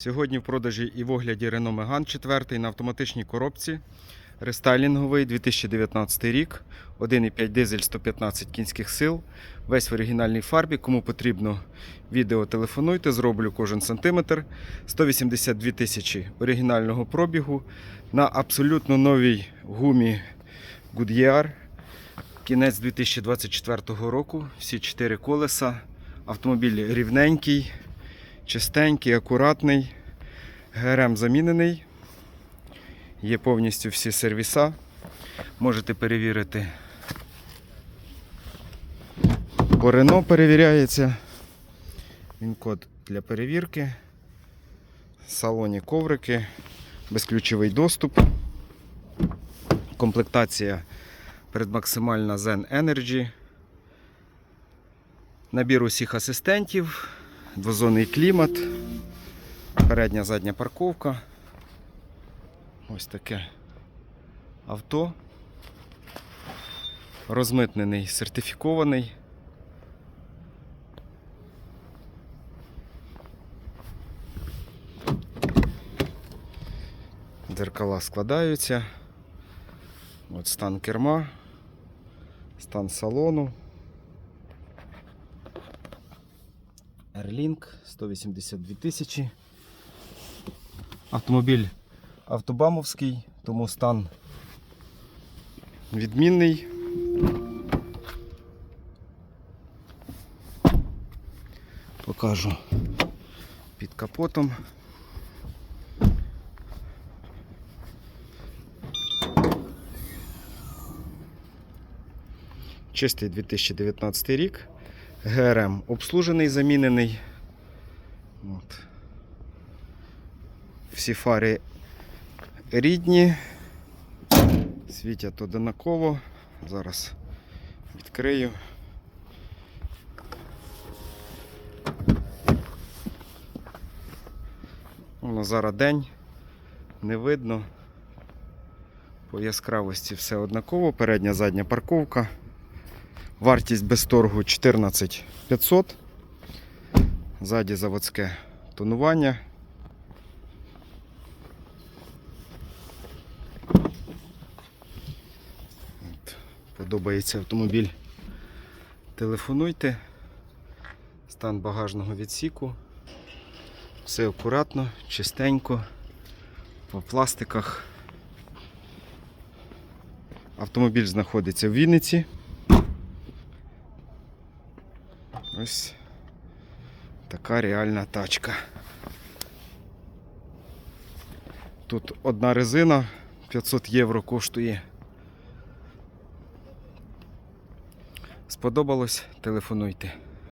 Сьогодні в продажі і в огляді Renault Megane 4 на автоматичній коробці. Рестайлінговий 2019 рік. 1,5 дизель 115 кінських сил. Весь в оригінальній фарбі. Кому потрібно відео, телефонуйте, зроблю кожен сантиметр. 182 тисячі оригінального пробігу. На абсолютно новій гумі Goodyear. Кінець 2024 року. Всі чотири колеса. Автомобіль рівненький чистенький, акуратний, ГРМ замінений. Є повністю всі сервіса. Можете перевірити. По Рено перевіряється. Він код для перевірки. Салоні коврики, безключовий доступ. Комплектація передмаксимальна Zen Energy. Набір усіх асистентів, двозонний клімат, передня задня парковка. Ось таке авто. Розмитнений, сертифікований. Дзеркала складаються. От стан керма, стан салону. Airlink 182 тисячі. Автомобіль автобамовський, тому стан відмінний. Покажу під капотом. Чистий 2019 рік. ГРМ обслужений, замінений. От. Всі фари рідні, світять одинаково. Зараз відкрию. Воно зараз день, не видно. По яскравості все однаково. Передня задня парковка. Вартість без торгу 14 500. Ззаді заводське тонування. Подобається автомобіль. Телефонуйте. Стан багажного відсіку. Все акуратно, чистенько, по пластиках. Автомобіль знаходиться в Вінниці. Ось така реальна тачка. Тут одна резина 500 євро коштує. Сподобалось? Телефонуйте.